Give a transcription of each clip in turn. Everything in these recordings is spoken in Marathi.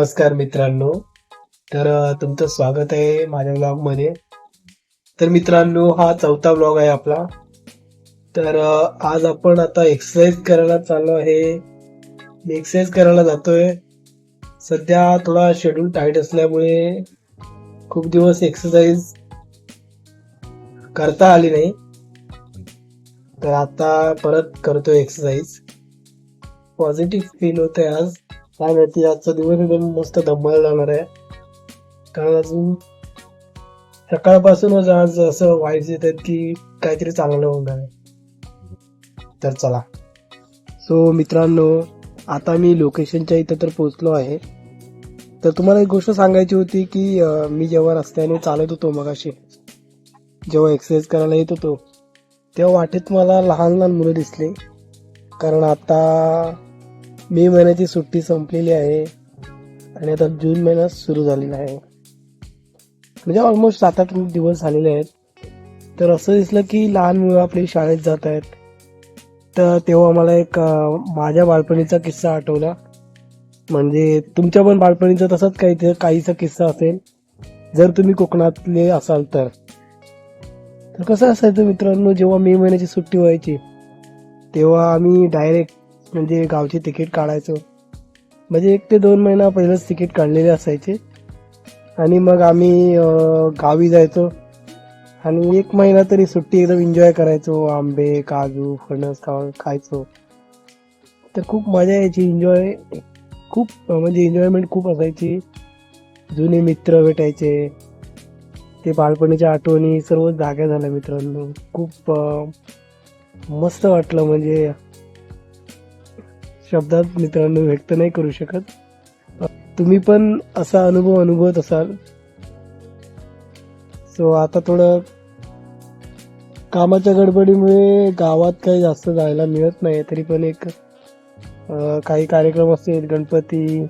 नमस्कार मित्रांनो. तर तुमचं स्वागत आहे माझ्या ब्लॉगमध्ये तर मित्रांनो हा चौथा ब्लॉग आहे आपला. तर आज आपण आता एक्सरसाइज करायला चाललो आहे. मी एक्सरसाइज करायला जातोय. सध्या थोडा शेड्यूल टाईट असल्यामुळे खूप दिवस एक्सरसाइज करता आली नाही. तर आता परत करतोय एक्सरसाइज पॉझिटिव्ह फील होतंय आज. काय माहिती आजचा दिवस एकदम मस्त धम्मायला जाणार आहे कारण अजून सकाळपासूनच आज असं व्हायचं येतात की काहीतरी चांगलं होणार आहे तर चला सो मित्रांनो आता मी लोकेशनच्या इथं तर पोहोचलो आहे तर तुम्हाला एक गोष्ट सांगायची होती की मी जेव्हा रस्त्याने चालत होतो मगाशी जेव्हा एक्सरसाइज करायला येत होतो तेव्हा वाटेत मला लहान लहान मुलं दिसली कारण आता मे महिन्याची सुट्टी संपलेली आहे. आणि आता जून महिना सुरू झालेला आहे. म्हणजे ऑलमोस्ट सात आठ दिवस झालेले आहेत. तर असं दिसलं की लहान मुलं आपली शाळेत जात आहेत. तर तेव्हा मला एक माझ्या बालपणीचा किस्सा आठवला. म्हणजे तुमच्या पण बालपणीचा तसाच काही काहीचा किस्सा असेल. जर तुम्ही कोकणातले असाल तर. तर कसं असायचं मित्रांनो जेव्हा मे महिन्याची सुट्टी व्हायची तेव्हा आम्ही डायरेक्ट म्हणजे गावचे तिकीट काढायचो. म्हणजे एक ते दोन महिना पहिलंच तिकीट काढलेले असायचे. आणि मग आम्ही गावी जायचो. आणि एक महिना तरी सुट्टी एकदम एन्जॉय करायचो. आंबे काजू फणस खायचो. तर खूप मजा यायची. एन्जॉय खूप म्हणजे एन्जॉयमेंट खूप असायची. जुने मित्र भेटायचे. ते बालपणीच्या आठवणी सर्व जाग्या झाल्या मित्रांनो. खूप मस्त वाटलं. म्हणजे शब्दात मित्रांनो व्यक्त नाही करू शकत. तुम्ही पण असा अनुभव अनुभवत असाल. सो आता थोडं कामाच्या गडबडीमुळे गावात काही जास्त जायला मिळत नाही तरी पण एक काही कार्यक्रम असतील गणपती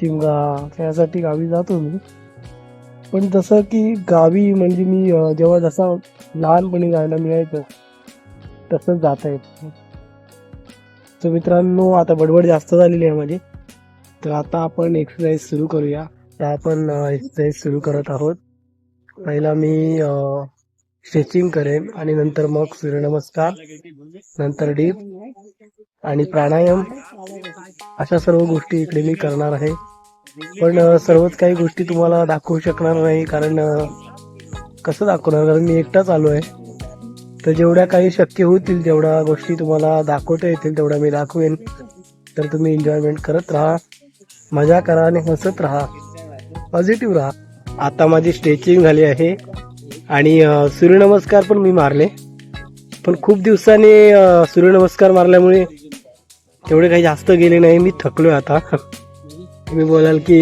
शिमगा त्यासाठी गावी जातो मी. पण जसं की गावी म्हणजे मी जेव्हा जसा लहानपणी जायला मिळायचं तसंच जाता येत तर मित्रांनो आता बडबड जास्त झालेली आहे माझी. तर आता आपण एक्सरसाइज सुरू करूया. तर आपण एक्सरसाइज सुरू करत आहोत. पहिला मी स्ट्रेचिंग करेन आणि नंतर मग सूर्यनमस्कार नंतर डीप आणि प्राणायाम. अशा सर्व गोष्टी इकडे मी करणार आहे. पण सर्वच काही गोष्टी तुम्हाला दाखवू शकणार नाही कारण कसं दाखवणार? कारण मी एकटाच आलो आहे. तर जेवढ्या काही शक्य होतील जेवढ्या गोष्टी तुम्हाला दाखवता येतील तेवढ्या मी दाखवेन. तर तुम्ही एन्जॉयमेंट करत राहा मजा करा आणि हसत राहा. पॉझिटिव्ह राहा. आता माझी स्ट्रेचिंग झाली आहे आणि सूर्यनमस्कार पण मी मारले. पण खूप दिवसांनी सूर्यनमस्कार मारल्यामुळे तेवढे काही जास्त गेले नाही. मी थकलोय आता. तुम्ही बोलाल की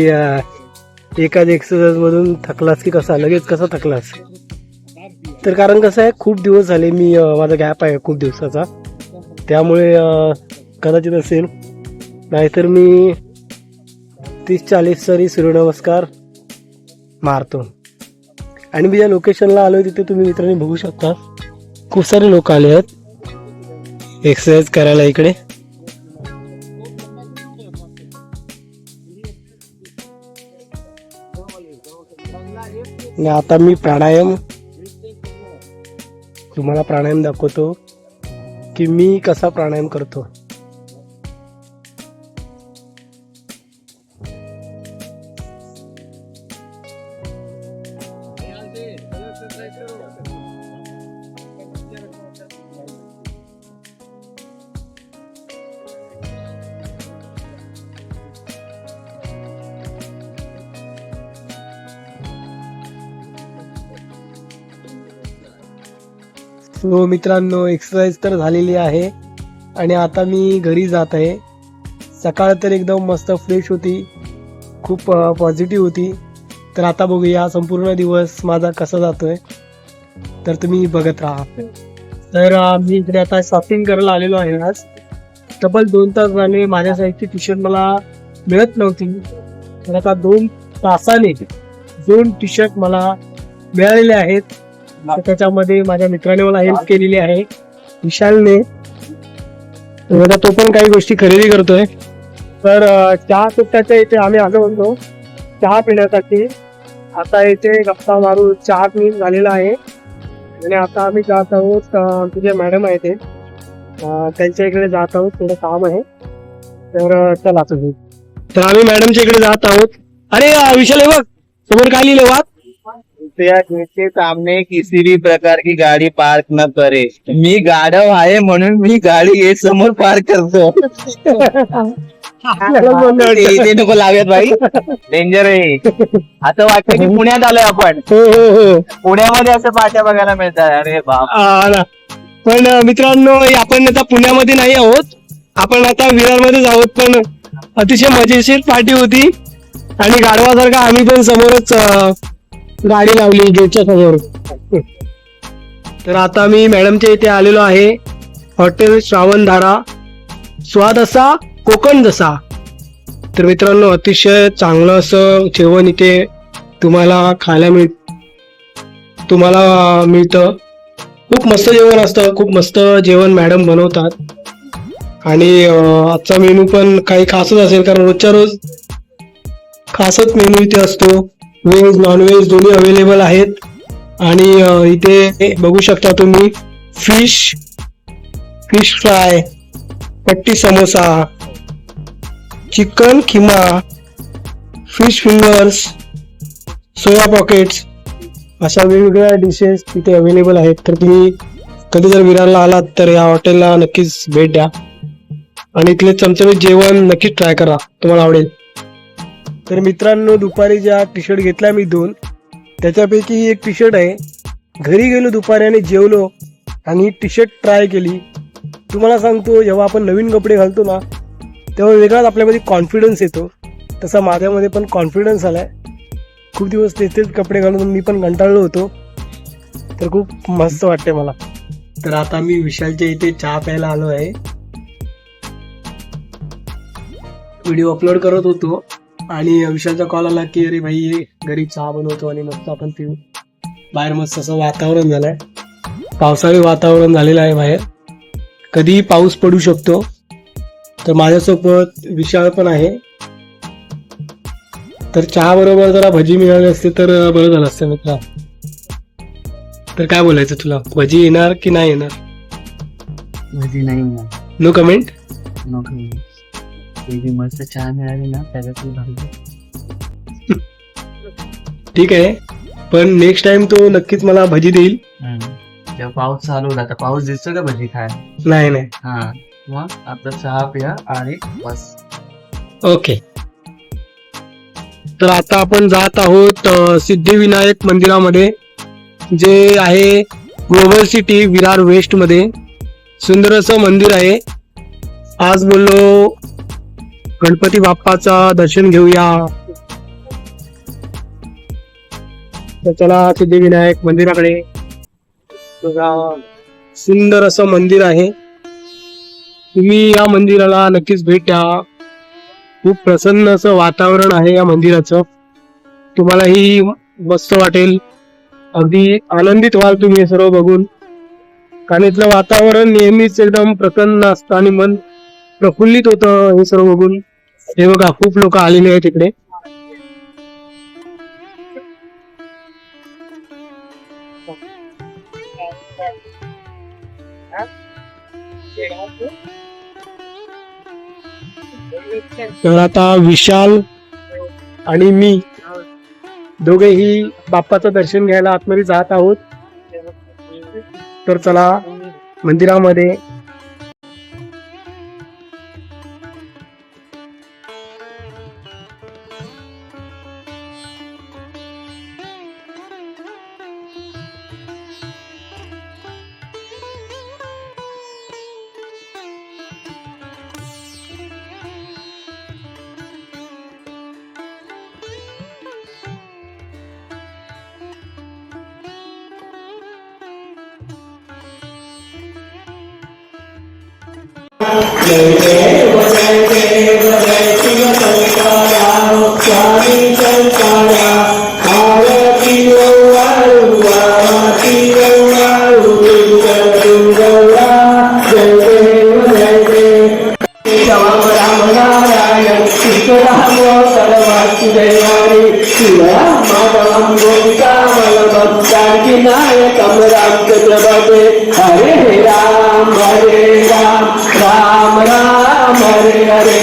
एकाच एक्सरसाइजमधून थकलास की कसा? लगेच कसा थकलास? तर कारण कसं आहे खूप दिवस झाले मी माझा गॅप आहे खूप दिवसाचा. त्यामुळे कदाचित असेल नाहीतर मी तीस चाळीस तरी सूर्यनमस्कार मारतो. आणि मी ज्या लोकेशनला आलो तिथे तुम्ही मित्रांनी बघू शकता. खूप सारे लोक आले आहेत. एक्सरसाइज करायला इकडे. आता मी प्राणायाम तुम्हाला प्राणायाम दाखवतो की मी कसा प्राणायाम करतो. सो मित्रांनो एक्सरसाइज तर झालेली आहे. आणि आता मी घरी जात आहे. सकाळ तर एकदम मस्त फ्रेश होती. खूप पॉझिटिव्ह होती. तर आता बघूया संपूर्ण दिवस माझा कसा जातोय. तर तुम्ही बघत राहा. तर मी इकडे आता शॉपिंग करायला आलेलो आहे आज. तब्बल दोन तास झाले माझ्या साईजची टी शर्ट मला मिळत नव्हती. तर आता दोन तासाने दोन टी शर्ट मला मिळालेले आहेत. तर त्याच्यामध्ये माझ्या मित्राने मला हेल्प केलेली आहे. विशालने. आता तो पण काही गोष्टी खरेदी करतोय. तर चहा सुट्ट्याच्या इथे आम्ही आलो होतो. चहा पिण्यासाठी. आता इथे गप्पा मारून चहा पिऊन झालेला आहे. आणि आता आम्ही जात आहोत तुझे मॅडम आहे ते. त्यांच्या इकडे जात आहोत. थोडं काम आहे. तर चला तुम्ही. तर आम्ही मॅडमच्या इकडे जात आहोत. अरे विशाल हे बघ. समोर काय लिहिले वाद? गेट के सामने किसी भी प्रकार की गाड़ी पार्क न करे। मी गाढव आहे म्हणून मी गाडी गेट समोर पार्क करतो. ते इथे नको लावूयात भाई डेंजर आहे. असं वाटतं की पुण्यात आलोय आपण. हो हो हो. पुण्यामध्ये असं पाट्या बघायला मिळतात अरे बाप. आ, ना. पण अं, मित्रांनो हे आपण आता पुण्यामध्ये नाही आहोत. आपण आता विरारमध्येच आहोत पण अतिशय मजेशीर पार्टी होती. आणि गाढवासारखा आम्ही पण समोरच अं, गाडी लावली गेटच्या समोर. तर आता मी मॅडमच्या इथे आलेलो आहे. हॉटेल श्रावणधारा. स्वाद असा कोकण जसा. तर मित्रांनो अतिशय चांगलं असं जेवण इथे तुम्हाला खायला मिळ तुम्हाला मिळतं. खूप मस्त जेवण असतं खूप मस्त जेवण मॅडम बनवतात. आणि आजचा मेनू पण काही खासच असेल कारण रोजच्या रोज खासच मेनू इथे असतो. व्हेज नॉनव्हेज दोन्ही अवेलेबल आहेत. आणि इथे बघू शकता तुम्ही fish fish fry patti samosa chicken keema fish fingers soya pockets अशा वेगवेगळ्या डिशेस तिथे अवेलेबल आहेत. तर तुम्ही कधी जर विरारला आलात तर या हॉटेलला नक्कीच भेट द्या. आणि इथले चमचमीत जेवण नक्कीच ट्राय करा. तुम्हाला आवडेल. तर मित्रांनो दुपारी ज्या टी शर्ट घेतल्या मी दोन त्याच्यापैकी ही एक टी शर्ट आहे. घरी गेलो दुपारी आणि जेवलो आणि टी शर्ट ट्राय केली. तुम्हाला सांगतो जेव्हा आपण नवीन कपडे घालतो ना तेव्हा वेगळाच आपल्यामध्ये कॉन्फिडन्स येतो. तसा माझ्यामध्ये पण कॉन्फिडन्स आलाय. खूप दिवस तेच तेच कपडे घालून मी पण कंटाळलो होतो. तर खूप मस्त वाटते मला. तर आता मी विशालच्या इथे चहा प्यायला आलो आहे व्हिडिओ अपलोड करत होतो. आणि विशालचा कॉल आला की अरे भाई घरी चहा बनवतो आणि मस्त आपण पिऊ. बाहेर मस्त असं वातावरण झालंय. पावसाळी वातावरण झालेलं आहे बाहेर. कधीही पाऊस पडू शकतो. तर माझ्यासोबत विशाल पण आहे. तर चहा बरोबर जरा भजी मिळाली असते तर बरं झालं असतं मित्रा. तर काय बोलायचं तुला? भजी येणार की नाही येणार? भजी नाही नो कमेंट नको मस्त चहा मिळाली ना त्याच्यात ठीक आहे. पण नेक्स्ट टाइम तो नक्कीच मला भजी देईल. जेव्हा पाऊस चालू होता तर पाऊस दिसतो का भजी खाय नाही नाही. हा. मग आपलं चहा पिया आणि बस. ओके तर आता आपण जात आहोत सिद्धिविनायक मंदिरामध्ये जे आहे ग्लोबल सिटी विरार वेस्टमध्ये. सुंदर असं मंदिर आहे. आज बोललो गणपती बाप्पाचा दर्शन घेऊया. तर चला सिद्धिविनायक मंदिराकडे. बघा सुंदर असं मंदिर आहे. तुम्ही या मंदिराला नक्कीच भेट द्या. खूप प्रसन्न असं वातावरण आहे या मंदिराचं. तुम्हालाही मस्त वाटेल. अगदी आनंदित व्हाल तुम्ही हे सर्व बघून. कारण इथलं वातावरण नेहमीच एकदम प्रसन्न असतं आणि मन प्रफुल्लित होतं हे सर्व बघून. हे बघा खूप लोक आलेले आहेत इकडे. तर आता विशाल आणि मी दोघेही बाप्पाचं दर्शन घ्यायला आतमध्ये जात आहोत. तर चला मंदिरामध्ये జయ దేవ జయ దేవ జయ శివ సంకారామ స్వామి సంకారా భారతిలో రామ రామ నారాయణ కృష్ణ రామ సర్వాసి మాధవం గోపికామలం దానికి నాయకం రామ్ చంద్రబాబే హరే రామ హరే రామ రామ రామ హరే హరే.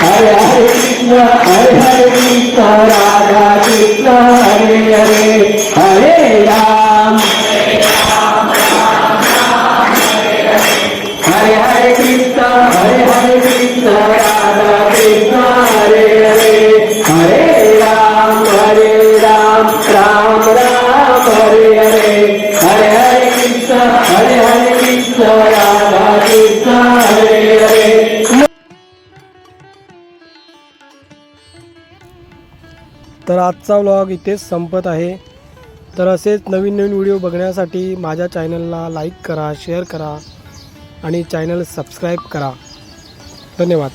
హరే హరే కృష్ణ హరే హరే కృష్ణ రాధా కృష్ణ హరే హరే. హరే రామ. तर आजचा व्लॉग इथेच संपत आहे. तर असेच नवीन नवीन व्हिडिओ बघण्यासाठी माझ्या चॅनलला लाईक करा शेअर करा आणि चॅनल सबस्क्राईब करा. धन्यवाद.